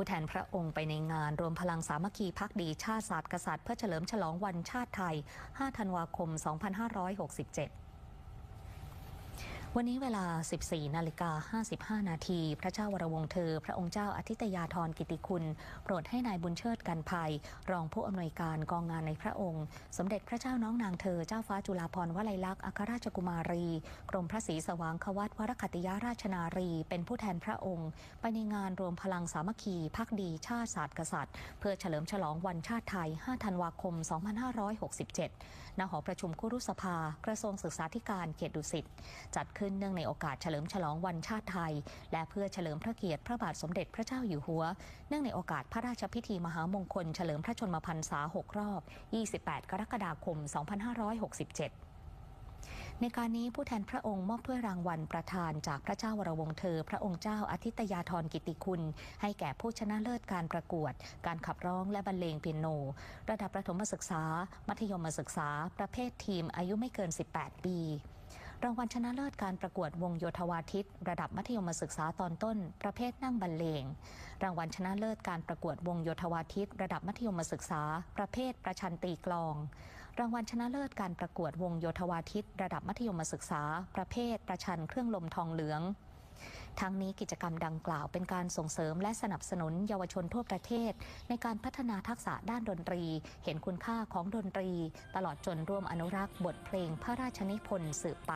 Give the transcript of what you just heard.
ผู้แทนพระองค์ไปในงานรวมพลังสามัคคีพักดีชาติศาสตร์กษัตริย์เพื่อเฉลิมฉลองวันชาติไทย 5 ธันวาคม 2567 วันนี้เวลา 14 นาฬิกา 55 นาที พระเจ้าวรวงเธอ พระองค์เจ้าอาทิตยาธรกิติคุณ โปรดให้นายบุญเชิดกันภัย รองผู้อำนวยการกองงานในพระองค์ สมเด็จพระเจ้าน้องนางเธอ เจ้าฟ้าจุฬาภรณ์วลัยลักษณ์อัครราชกุมารี กรมพระศรีสว่างควัตวรคติยาราชนารี เป็นผู้แทนพระองค์ ไปในงานรวมพลังสามัคคีพักดีชาติศาสตร์กษัตริย์ เพื่อเฉลิมฉลองวันชาติไทย 5 ธันวาคม 2567 ณ หอประชุมคุรุสภา กระทรวงศึกษาธิการเขตดุสิตจัดขึ้นเนื่องในโอกาสเฉลิมฉลองวันชาติไทย และเพื่อเฉลิมพระเกียรติพระบาทสมเด็จพระเจ้าอยู่หัว เนื่องในโอกาสพระราชพิธีมหามงคลเฉลิมพระชนมพรรษา 6 รอบ 28 กรกฎาคม 2567ในการนี้ผู้แทนพระองค์มอบถ้วยรางวัลประธานจากพระเจ้าวรวงเธอ พระองค์เจ้าอาทิตยาธรกิติคุณ ให้แก่ผู้ชนะเลิศการประกวด การขับร้องและบรรเลงเปียโน ระดับประถมศึกษา มัธยมศึกษา ประเภททีมอายุไม่เกิน 18 ปี รางวัลชนะเลิศการประกวดวงโยธวาทิต ระดับมัธยมศึกษาตอนต้น ประเภทนั่งบรรเลง รางวัลชนะเลิศการประกวดวงโยธวาทิต ระดับมัธยมศึกษา ประเภทประชันตีกลอง รางวัลชนะเลิศการประกวดวงโยธวาทิต ระดับมัธยมศึกษา ประเภทประชันเครื่องลมทองเหลือง ทั้งนี้กิจกรรมดังกล่าวเป็นการส่งเสริมและสนับสนุนเยาวชนทั่วประเทศ ในการพัฒนาทักษะด้านดนตรี เห็นคุณค่าของดนตรี ตลอดจนร่วมอนุรักษ์บทเพลงพระราชนิพนธ์สืบไป